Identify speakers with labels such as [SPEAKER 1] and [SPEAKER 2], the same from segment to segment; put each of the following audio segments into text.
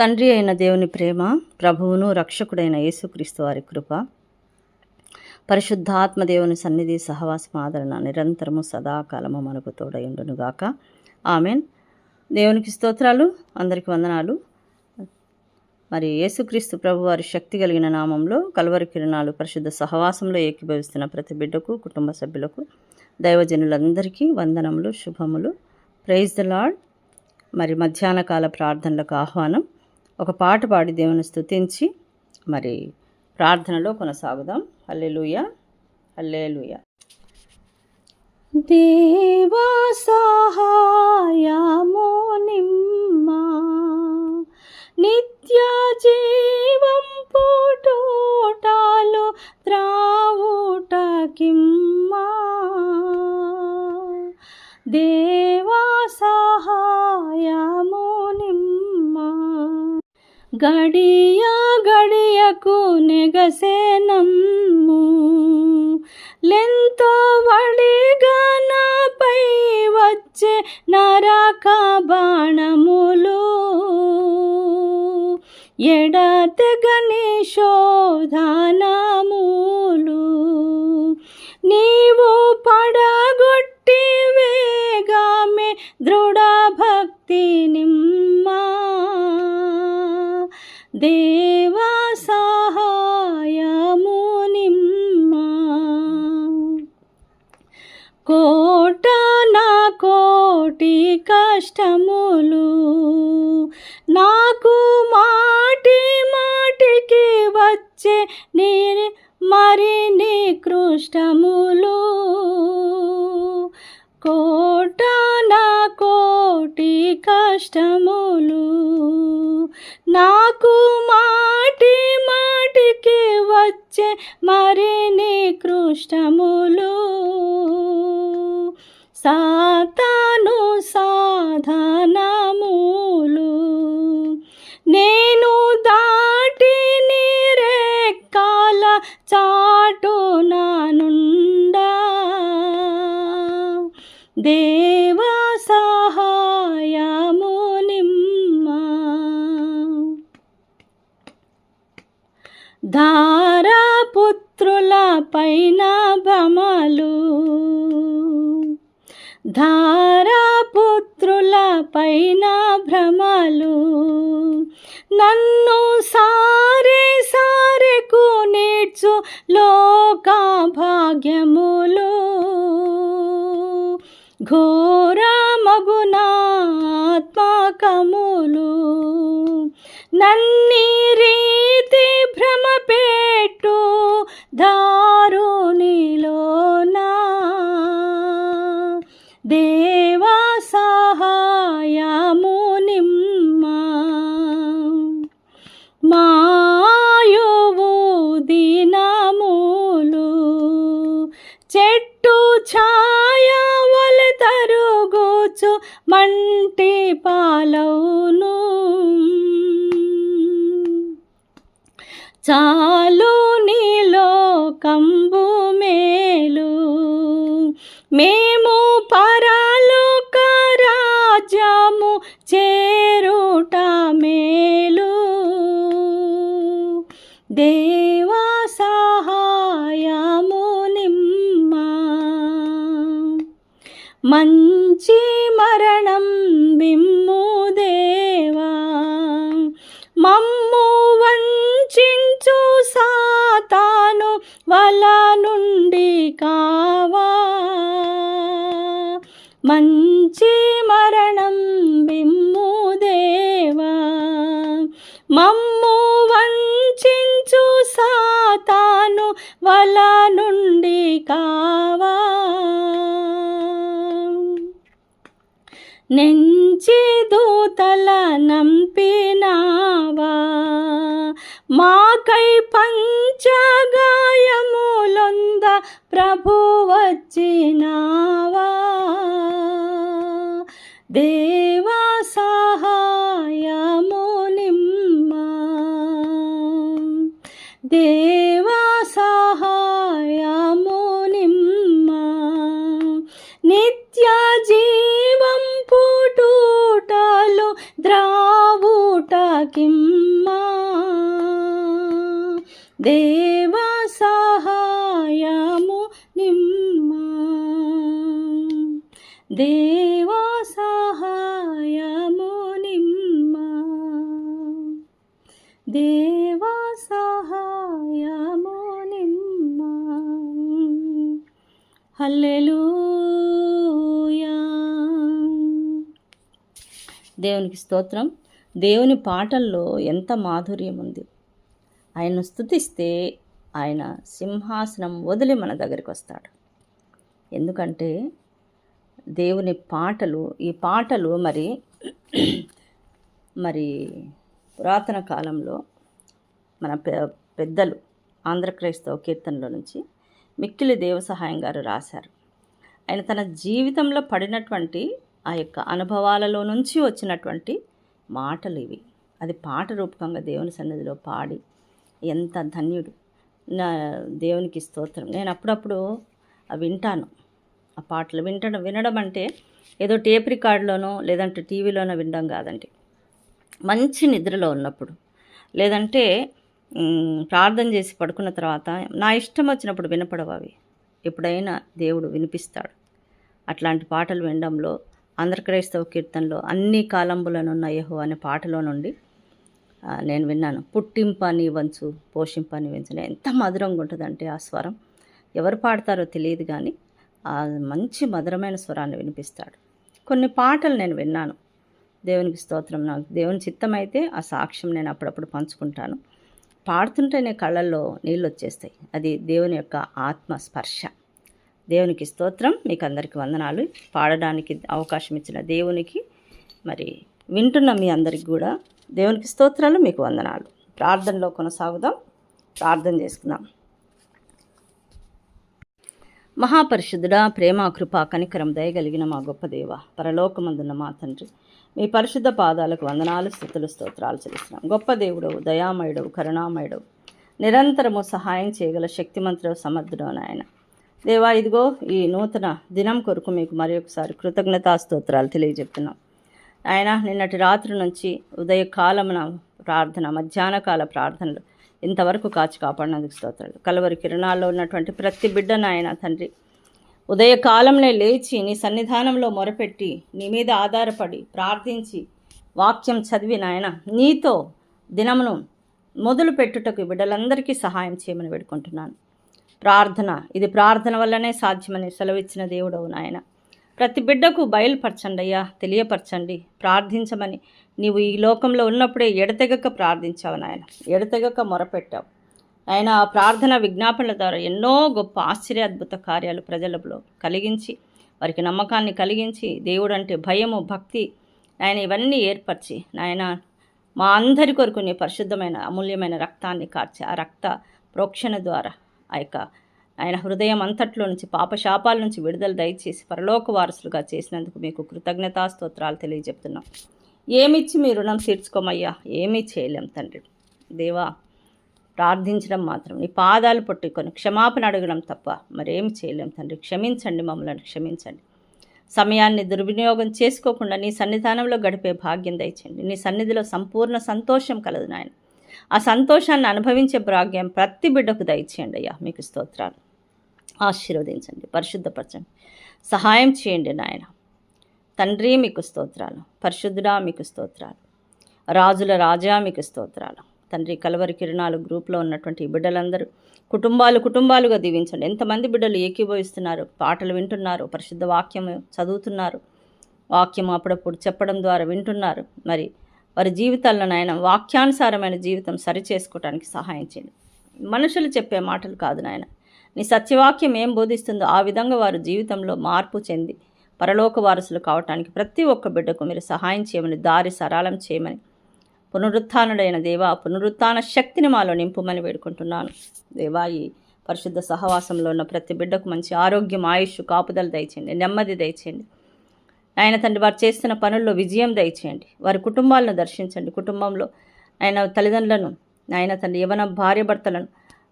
[SPEAKER 1] తండ్రి అయిన దేవుని ప్రేమ ప్రభువును రక్షకుడైన యేసుక్రీస్తు వారి కృప పరిశుద్ధాత్మ దేవుని సన్నిధి సహవాసం ఆదరణ నిరంతరము సదాకాలము మనకు తోడయుండునుగాక ఆమెన్. దేవునికి స్తోత్రాలు అందరికి వందనాలు. మరి యేసుక్రీస్తు ప్రభు వారి శక్తి కలిగిన నామంలో కలువరి కిరణాలు పరిశుద్ధ సహవాసంలో ఏకీభవిస్తున్న ప్రతి బిడ్డకు కుటుంబ సభ్యులకు దైవజనులందరికీ వందనములు శుభములు. ప్రైజ్ ద లాడ్ మరి మధ్యాహ్న కాల ప్రార్థనలకు ఆహ్వానం. ఒక పాట పాడి దేవుని స్థుతించి మరి ప్రార్థనలో కొనసాగుదాం. అల్లెలుయ అల్లెలుయ దేవా సహాయము నిమ్మా నిత్య జీవం పుటోటాలు త్రావుటకిమ్మా. దేవా సహాయ గడియ గడియకు నెగసేనమ్ము లెంతో వడిగా నాపై వచ్చే నరక బాణములు. ఎడతెగని శోధనములు. నీవు పడ దేవా సహాయము నిమ్మ. కోట నా కోటి కష్టములు నాకు మాటి మాటికి వచ్చే నేను మరి నికృష్టములు. కోట నా కోటి కష్టములు నాకు మాటి మాటికి వచ్చే మరి కృష్ణములు కృష్టములు? సాతాను సాధనములు. నేను దాటి నీరెక్కాల చాటు నానుండా. దేవా ధారాపుత్రుల పైన భమలు ధారాపుత్రుల పైన భ్రమలు నన్ను సారే సారెకు నేర్చు లోక భాగ్యములు ఘోర మగునాత్మకములు నన్నీ రీతి భ్రమ పాలవును. చాలా నుంచి దూతల నంపినావా? మాకై పంచగాయములొంద ప్రభు వచ్చినావా? దేవా సహాయము నిమ్మా. దేవా సహాయము జీవం పుటుటలు ద్రావుట కిమ్మా దేవా సహాయము నిమ్మా. దే దేవునికి స్తోత్రం. దేవుని పాటల్లో ఎంత మాధుర్యం ఉంది. ఆయన్ను స్థుతిస్తే ఆయన సింహాసనం వదిలి మన దగ్గరికి వస్తాడు. ఎందుకంటే దేవుని పాటలు ఈ పాటలు మరి మరి పురాతన కాలంలో మన పెద్దలు ఆంధ్ర క్రైస్తవ కీర్తనలో నుంచి మిక్కిలి దేవ సహాయం గారు రాశారు. ఆయన తన జీవితంలో పడినటువంటి ఆ యొక్క అనుభవాలలో నుంచి వచ్చినటువంటి మాటలు ఇవి. అది పాట రూపకంగా దేవుని సన్నిధిలో పాడి ఎంత ధన్యుడు. నా దేవునికి స్తోత్రం. నేను అప్పుడప్పుడు వింటాను. ఆ పాటలు వింటడం వినడం అంటే ఏదో టేప్ రికార్డులోనో లేదంటే టీవీలోనో వినడం కాదండి. మంచి నిద్రలో ఉన్నప్పుడు లేదంటే ప్రార్థన చేసి పడుకున్న తర్వాత నా ఇష్టం వచ్చినప్పుడు వినపడవు అవి. ఎప్పుడైనా దేవుడు వినిపిస్తాడు. అట్లాంటి పాటలు వినడంలో ఆంధ్రక్రైస్తవ కీర్తనలో అన్ని కాలంబులనున్న యహో అనే పాటలో నుండి నేను విన్నాను. పుట్టింపని వంచు పోషింపని వంచు ఎంత మధురంగా ఉంటుందంటే ఆ స్వరం. ఎవరు పాడతారో తెలియదు కానీ ఆ మంచి మధురమైన స్వరాన్ని వినిపిస్తాడు. కొన్ని పాటలు నేను విన్నాను. దేవునికి స్తోత్రం. నాకు దేవుని చిత్తం అయితే ఆ సాక్ష్యం నేను అప్పుడప్పుడు పంచుకుంటాను. పాడుతుంటేనే కళ్ళల్లో నీళ్ళు వచ్చేస్తాయి. అది దేవుని యొక్క ఆత్మ స్పర్శ దేవునికి స్తోత్రం. మీకు అందరికీ వందనాలు. పాడడానికి అవకాశం ఇచ్చిన దేవునికి మరి వింటున్న మీ అందరికి కూడా దేవునికి స్తోత్రాలు మీకు వందనాలు. ప్రార్థనలో కొనసాగుదాం. ప్రార్థన చేసుకుందాం. మహాపరిశుద్ధుడా ప్రేమ కృప కనికరం దయగలిగిన మా గొప్ప దేవ పరలోకమందున్న మా తండ్రి మీ పరిశుద్ధ పాదాలకు వందనాలు స్థుతులు స్తోత్రాలు చెల్లిస్తున్నాం. గొప్ప దేవుడవు దయామయుడవు కరుణామయుడవు నిరంతరము సహాయం చేయగల శక్తిమంతుడవు సమర్థుడవు నాయన. దేవా ఇదిగో ఈ నూతన దినం కొరకు మీకు మరి ఒకసారి కృతజ్ఞతా స్తోత్రాలు తెలియజెప్తున్నాం. ఆయన నిన్నటి రాత్రి నుంచి ఉదయకాలమున ప్రార్థన మధ్యాహ్న కాల ప్రార్థనలు ఇంతవరకు కాచి కాపాడినందుకు స్తోత్రాలు. కలవరి కిరణాల్లో ఉన్నటువంటి ప్రతి బిడ్డను ఆయన తండ్రి ఉదయకాలంలో లేచి నీ సన్నిధానంలో మొరపెట్టి నీ మీద ఆధారపడి ప్రార్థించి వాక్యం చదివి నాయన నీతో దినమును మొదలు పెట్టుటకు బిడ్డలందరికీ సహాయం చేయమని వేడుకుంటున్నాను. ప్రార్థన. ఇది ప్రార్థన వల్లనే సాధ్యమని సెలవిచ్చిన దేవుడవు నాయన. ప్రతి బిడ్డకు బయలుపరచండి అయ్యా తెలియపరచండి ప్రార్థించమని. నీవు ఈ లోకంలో ఉన్నప్పుడే ఎడతెగక ప్రార్థించావు నాయన. ఎడతెగక మొరపెట్టావు. ఆయన ఆ ప్రార్థన విజ్ఞాపనల ద్వారా ఎన్నో గొప్ప ఆశ్చర్య అద్భుత కార్యాలు ప్రజలలో కలిగించి వారికి నమ్మకాన్ని కలిగించి దేవుడు అంటే భయము భక్తి ఆయన ఇవన్నీ ఏర్పరిచి నాయన మా అందరి కొరకు నీ పరిశుద్ధమైన అమూల్యమైన రక్తాన్ని కార్చి ఆ రక్త ప్రోక్షణ ద్వారా ఆ యొక్క ఆయన హృదయం అంతట్లో నుంచి పాపశాపాల నుంచి విడుదల దయచేసి పరలోక వారసులుగా చేసినందుకు మీకు కృతజ్ఞతా స్తోత్రాలు తెలియజెప్తున్నాం. ఏమిచ్చి మీ రుణం తీర్చుకోమయ్యా? ఏమీ చేయలేం తండ్రి. దేవా ప్రార్థించడం మాత్రం నీ పాదాలు పట్టుకొని క్షమాపణ అడగడం తప్ప మరేమి చేయలేం తండ్రి. క్షమించండి మమ్మల్ని క్షమించండి. సమయాన్ని దుర్వినియోగం చేసుకోకుండా నీ సన్నిధానంలో గడిపే భాగ్యం దయచండి నీ సన్నిధిలో సంపూర్ణ సంతోషం కలదు నాయన. ఆ సంతోషాన్ని అనుభవించే భాగ్యం ప్రతి బిడ్డకు దయచేయండి అయ్యా. మీకు స్తోత్రాలు. ఆశీర్వదించండి పరిశుద్ధపరచండి. సహాయం చేయండి నాయన. తండ్రి మీకు స్తోత్రాలు. పరిశుద్ధుడా మీకు స్తోత్రాలు. రాజుల రాజా మీకు స్తోత్రాలు. తండ్రి కలవరి కిరణాలు గ్రూప్లో ఉన్నటువంటి బిడ్డలందరూ కుటుంబాలు కుటుంబాలుగా దీవించండి. ఎంతమంది బిడ్డలు ఏకీభవిస్తున్నారు? పాటలు వింటున్నారు? పరిశుద్ధ వాక్యం చదువుతున్నారు? వాక్యం అప్పుడప్పుడు చెప్పడం ద్వారా వింటున్నారు? మరి వారి జీవితాల్లో నాయన వాక్యానుసారమైన జీవితం సరిచేసుకోవడానికి సహాయం చేయండి. మనుషులు చెప్పే మాటలు కాదు నాయన. నీ సత్యవాక్యం ఏం బోధిస్తుందో ఆ విధంగా వారు జీవితంలో మార్పు చెంది పరలోక వారసులు కావటానికి ప్రతి ఒక్క బిడ్డకు మీరు సహాయం చేయమని దారి సరళం చేయమని పునరుత్నుడైన దేవా పునరుత్న శక్తిని మాలో నింపుమని వేడుకుంటున్నాను. దేవా ఈ పరిశుద్ధ సహవాసంలో ఉన్న ప్రతి బిడ్డకు మంచి ఆరోగ్యం ఆయుష్ కాపుదలు దయచేయండి. నెమ్మది దయచేయండి. ఆయన తండ్రి వారు చేస్తున్న పనుల్లో విజయం దయచేయండి. వారి కుటుంబాలను దర్శించండి. కుటుంబంలో ఆయన తల్లిదండ్రులను ఆయన తండ్రి యవన భార్య భర్తలను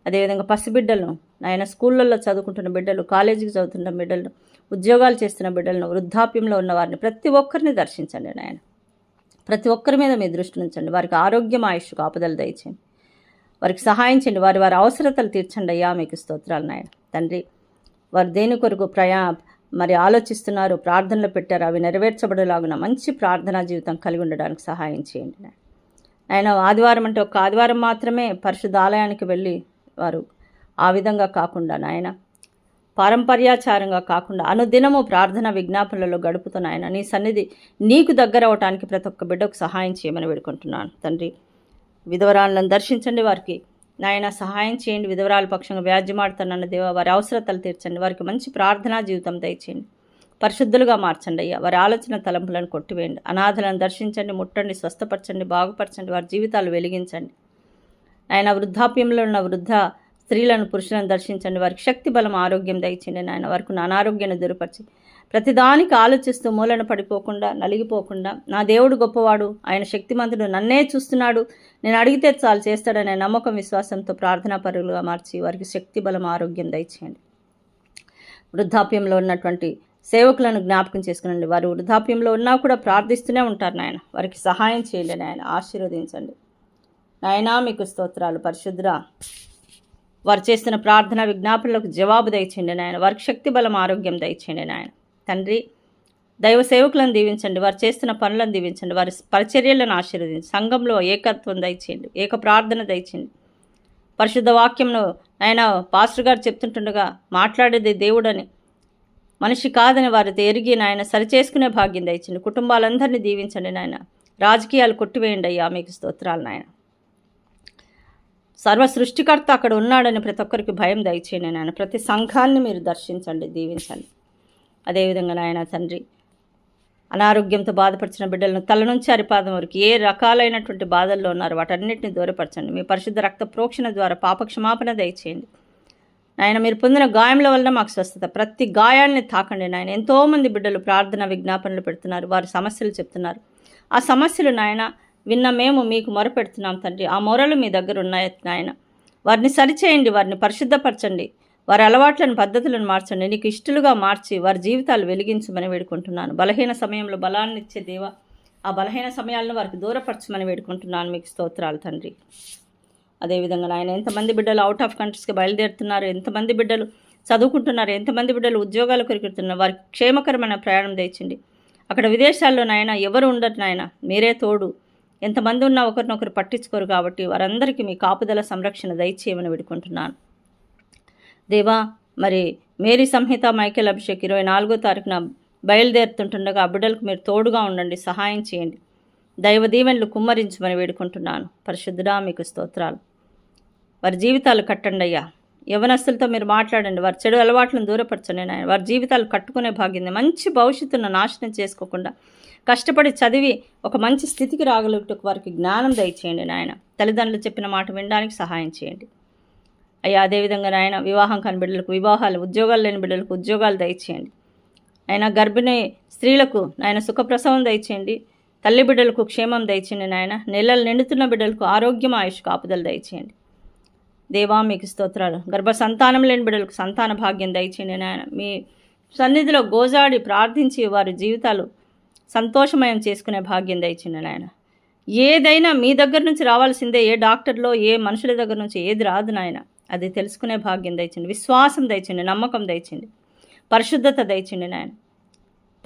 [SPEAKER 1] అదేవిధంగా పసిబిడ్డలను ఆయన స్కూళ్ళల్లో చదువుకుంటున్న బిడ్డలు కాలేజీకి చదువుతున్న బిడ్డలను ఉద్యోగాలు చేస్తున్న బిడ్డలను వృద్ధాప్యంలో ఉన్న వారిని ప్రతి ఒక్కరిని దర్శించండి నాయన. ప్రతి ఒక్కరి మీద మీ దృష్టి ఉంచండి. వారికి ఆరోగ్యం ఆయుష్ కాపుదలు దయచేయండి. వారికి సహాయం చేయండి. వారి వారి అవసరతలు తీర్చండి. అయ్యా మీకు స్తోత్రాలు నాయన. తండ్రి వారు దేని కొరకు ప్రయా మరి ఆలోచిస్తున్నారు ప్రార్థనలు పెట్టారు అవి నెరవేర్చబడేలాగున మంచి ప్రార్థనా జీవితం కలిగి ఉండడానికి సహాయం చేయండి ఆయన ఆదివారం అంటే ఒక ఆదివారం మాత్రమే పరిశుద్ధ ఆలయానికి వెళ్ళి వారు ఆ విధంగా కాకుండా నాయన పారంపర్యాచారంగా కాకుండా అనుదినము ప్రార్థన విజ్ఞాపనలలో గడుపుతున్నాయన నీ సన్నిధి నీకు దగ్గర అవటానికి ప్రతి ఒక్క బిడ్డకు సహాయం చేయమని వేడుకుంటున్నాను. తండ్రి విధవరాలను దర్శించండి వారికి. నాయన సహాయం చేయండి విధవరాల పక్షంగా వ్యాజ్యమాడుతానన్న దేవ వారి అవసరతలు తీర్చండి వారికి మంచి ప్రార్థనా జీవితం దయచేయండి. పరిశుద్ధులుగా మార్చండి అయ్యా వారి ఆలోచన తలంపులను కొట్టివేయండి. అనాథలను దర్శించండి ముట్టండి స్వస్థపరచండి బాగుపరచండి వారి జీవితాలు వెలిగించండి. ఆయన వృద్ధాప్యంలో ఉన్న వృద్ధ స్త్రీలను పురుషులను దర్శించండి వారికి శక్తి బలం ఆరోగ్యం దయచేయండి. నాయన వారికి అనారోగ్యాన్ని దూరపరిచి ప్రతిదానికి ఆలోచిస్తూ మూలన పడిపోకుండా నలిగిపోకుండా నా దేవుడు గొప్పవాడు ఆయన శక్తిమంతుడు నన్నే చూస్తున్నాడు నేను అడిగితే చాలు చేస్తాడనే నమ్మకం విశ్వాసంతో ప్రార్థనా పరులుగా మార్చి వారికి శక్తి బలం ఆరోగ్యం దయచేయండి. వృద్ధాప్యంలో ఉన్నటువంటి సేవకులను జ్ఞాపకం చేసుకునండి. వారు వృద్ధాప్యంలో ఉన్నా కూడా ప్రార్థిస్తూనే ఉంటారు నాయన. వారికి సహాయం చేయండి నాయన. ఆశీర్వదించండి. నాయనా మీకు స్తోత్రాలు. పరిశుద్ర వారు చేస్తున్న ప్రార్థన విజ్ఞాపనలకు జవాబు దయచేయండి నాయన. వారికి శక్తి బలం ఆరోగ్యం దయచేయండి నాయన. తండ్రి దైవ సేవకులను దీవించండి వారు చేస్తున్న పనులను దీవించండి వారి పరిచర్యలను ఆశీర్వదించండి సంఘంలో ఏకత్వం దయచేయండి ఏక ప్రార్థన దయచేయండి. పరిశుద్ధ వాక్యంను ఆయన పాస్టర్ గారు చెప్తుంటుండగా మాట్లాడేది దేవుడని మనిషి కాదని వారు ఎరిగి నాయన సరిచేసుకునే భాగ్యం దయచండి కుటుంబాలందరినీ దీవించండి నాయన రాజకీయాలు కొట్టివేయండి అయ్యా మీకు స్తోత్రాలు నాయన. సర్వ సృష్టికర్త అక్కడ ఉన్నాడని ప్రతి ఒక్కరికి భయం దయచేయండి నాయన ప్రతి సంఘాన్ని మీరు దర్శించండి దీవించండి. అదేవిధంగా నాయన తండ్రి. అనారోగ్యంతో బాధపరిచిన బిడ్డలను తల నుంచి అరిపాదం వరకు ఏ రకాలైనటువంటి బాధల్లో ఉన్నారు వాటన్నిటిని దూరపరచండి. మీ పరిశుద్ధ రక్త ప్రోక్షణ ద్వారా పాపక్షమాపణ దయచేయండి. నాయన మీరు పొందిన గాయముల వల్ల మాకు స్వస్థత. ప్రతి గాయాన్ని తాకండి నాయన. ఎంతోమంది బిడ్డలు ప్రార్థన విజ్ఞాపనలు పెడుతున్నారు. వారి సమస్యలు చెప్తున్నారు. ఆ సమస్యలు నాయన విన్న మేము మీకు మొరపెడుతున్నాం తండ్రి. ఆ మొరలు మీ దగ్గర ఉన్నాయి నాయన. వారిని సరిచేయండి. వారిని పరిశుద్ధపరచండి. వారి అలవాట్లను పద్ధతులను మార్చండి. నీకు ఇష్టలుగా మార్చి వారి జీవితాలు వెలిగించమని వేడుకుంటున్నాను. బలహీన సమయంలో బలాన్ని ఇచ్చే దేవ ఆ బలహీన సమయాలను వారికి దూరపరచమని వేడుకుంటున్నాను. మీకు స్తోత్రాలు తండ్రి. అదేవిధంగా ఆయన ఎంతమంది బిడ్డలు అవుట్ ఆఫ్ కంట్రీస్కి బయలుదేరుతున్నారు? ఎంతమంది బిడ్డలు చదువుకుంటున్నారు? ఎంతమంది బిడ్డలు ఉద్యోగాలు కొరికెడుతున్నారు? వారికి క్షేమకరమైన ప్రయాణం తెచ్చింది అక్కడ విదేశాల్లో నాయన ఎవరు ఉండరు నాయన. మీరే తోడు. ఎంతమంది ఉన్నా ఒకరినొకరు పట్టించుకోరు కాబట్టి వారందరికీ మీ కాపుదల సంరక్షణ దయచేయమని వేడుకుంటున్నాను. దేవా మరి మేరీ సంహిత మైకేల్ అభిషేక్ ఇరవై నాలుగో తారీఖున బయలుదేరుతుంటుండగా ఆ బిడ్డలకు మీరు తోడుగా ఉండండి సహాయం చేయండి. దైవ దీవెనలు కుమ్మరించమని వేడుకుంటున్నాను. పరిశుద్ధుడా మీకు స్తోత్రాలు. వారి జీవితాలు కట్టండి అయ్యా. యవనస్తులతో మీరు మాట్లాడండి. వారి చెడు అలవాట్లను దూరపరచండి నాయన. వారి జీవితాలు కట్టుకునే భాగ్యంది మంచి భవిష్యత్తును నాశనం చేసుకోకుండా కష్టపడి చదివి ఒక మంచి స్థితికి రాగలుగుటకు వారికి జ్ఞానం దయచేయండి నాయన. తల్లిదండ్రులు చెప్పిన మాట వినడానికి సహాయం చేయండి. అయ్యా అదేవిధంగా నాయన వివాహం కాని బిడ్డలకు వివాహాలు ఉద్యోగాలు లేని బిడ్డలకు ఉద్యోగాలు దయచేయండి. ఆయన గర్భిణీ స్త్రీలకు నాయన సుఖప్రసవం దయచేయండి. తల్లి బిడ్డలకు క్షేమం దయచేయండి నాయన. నెలలు నిండుతున్న బిడ్డలకు ఆరోగ్యం ఆయుష్ కాపుదలు దయచేయండి. దేవా మీకు స్తోత్రాలు. గర్భ సంతానం లేని బిడ్డలకు సంతాన భాగ్యం దయచేయండి నాయన. మీ సన్నిధిలో గోజాడి ప్రార్థించి వారి జీవితాలు సంతోషమయం చేసుకునే భాగ్యం దయచేయండి నాయన. ఏదైనా మీ దగ్గర నుంచి రావాల్సిందే ఏ డాక్టర్లో ఏ మనుషుల దగ్గర నుంచి ఏది రాదు నాయన. అది తెలుసుకునే భాగ్యం దయచండి విశ్వాసం దయచండి నమ్మకం దయచండి. పరిశుద్ధత దయచండి నాయన.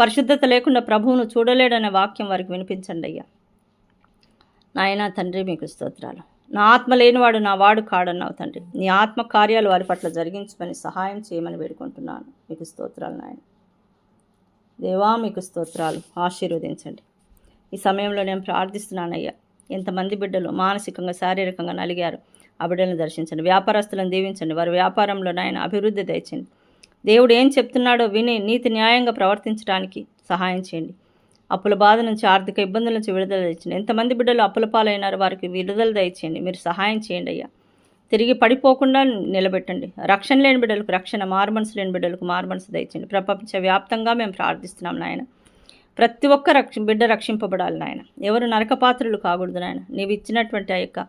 [SPEAKER 1] పరిశుద్ధత లేకుండా ప్రభువును చూడలేడనే వాక్యం వారికి వినిపించండి అయ్యా. నాయన తండ్రి మీకు స్తోత్రాలు. నా ఆత్మ లేనివాడు నా వాడు కాడన్నావు తండ్రి. నీ ఆత్మ కార్యాలు వారి పట్ల జరిగించమని సహాయం చేయమని వేడుకుంటున్నాను. మీకు స్తోత్రాలు నాయన. దేవా మీకు స్తోత్రాలు. ఆశీర్వదించండి. ఈ సమయంలో నేను ప్రార్థిస్తున్నానయ్యా ఎంతమంది బిడ్డలు మానసికంగా శారీరకంగా నలిగారు. ఆ బిడ్డలను దర్శించండి. వ్యాపారస్తులను దీవించండి. వారి వ్యాపారంలో నాయన అభివృద్ధి తెచ్చండి దేవుడు ఏం చెప్తున్నాడో విని నీతి న్యాయంగా ప్రవర్తించడానికి సహాయం చేయండి. అప్పుల బాధ నుంచి ఆర్థిక ఇబ్బందుల నుంచి విడుదల తెచ్చండి ఎంతమంది బిడ్డలు అప్పుల పాలైనారు వారికి విడుదల దయచేయండి. మీరు సహాయం చేయండి అయ్యా. తిరిగి పడిపోకుండా నిలబెట్టండి. రక్షణ లేని బిడ్డలకు రక్షణ మార్మన్స్ లేని బిడ్డలకు మార్మన్స్ దయచేయండి. ప్రపంచ వ్యాప్తంగా మేము ప్రార్థిస్తున్నాం నాయన. ప్రతి ఒక్క రక్ష బిడ్డ రక్షింపబడాలి నాయన. ఎవరు నరకపాత్రులు కాకూడదు నాయన. నీవు ఇచ్చినటువంటి ఆ యొక్క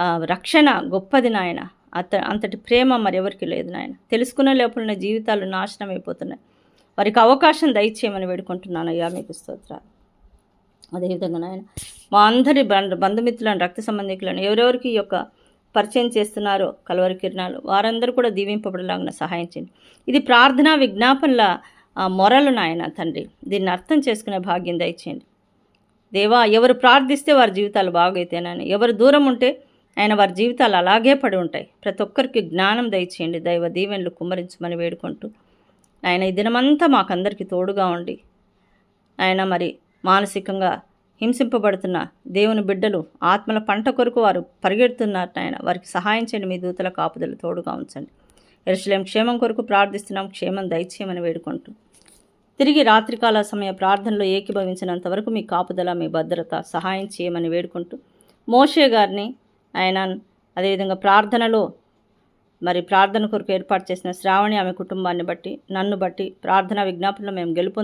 [SPEAKER 1] రక్షణ గొప్పది నాయన. అత అంతటి ప్రేమ మరి లేదు నాయన. తెలుసుకునే లోపల జీవితాలు నాశనం అయిపోతున్నాయి. వారికి అవకాశం దయచేయమని వేడుకుంటున్నాను అయ్యా మీకు స్తోత్రాలు. అదేవిధంగా నాయన మా అందరి బంధు బంధుమిత్రులను రక్త సంబంధికులను ఎవరెవరికి ఈ యొక్క పరిచయం చేస్తున్నారో కలవరి కిరణాలు వారందరూ కూడా దీవింపబడలాగిన సహాయం చేయండి. ఇది ప్రార్థనా విజ్ఞాపనల మొరలు నాయన తండ్రి. దీన్ని అర్థం చేసుకునే భాగ్యం దయచేయండి. దేవా ఎవరు ప్రార్థిస్తే వారి జీవితాలు బాగైతేనని ఎవరు దూరం ఉంటే ఆయన వారి జీవితాలు అలాగే పడి ఉంటాయి. ప్రతి ఒక్కరికి జ్ఞానం దయచేయండి. దైవ దీవెనలు కుమ్మరించమని వేడుకుంటూ ఆయన ఈ దినమంతా మాకందరికీ తోడుగా ఉండి ఆయన మరి మానసికంగా హింసింపబడుతున్న దేవుని బిడ్డలు ఆత్మల పంట కొరకు వారు పరిగెడుతున్నారు ఆయన వారికి సహాయం చేయండి. మీ దూతల కాపుదలు తోడుగా ఉంచండి. ఎరుసలేం క్షేమం కొరకు ప్రార్థిస్తున్నాం. క్షేమం దయచేయమని వేడుకుంటూ తిరిగి రాత్రికాల సమయ ప్రార్థనలో ఏకీభవించినంత వరకు మీ కాపుదల మీ భద్రత సహాయం చేయమని వేడుకుంటూ మోషే గారిని ఆయన అదేవిధంగా ప్రార్థనలో మరి ప్రార్థన కొరకు ఏర్పాటు చేసిన శ్రావణి ఆమె కుటుంబాన్ని బట్టి నన్ను బట్టి ప్రార్థన విజ్ఞాపనలో మేము గెలుపొంది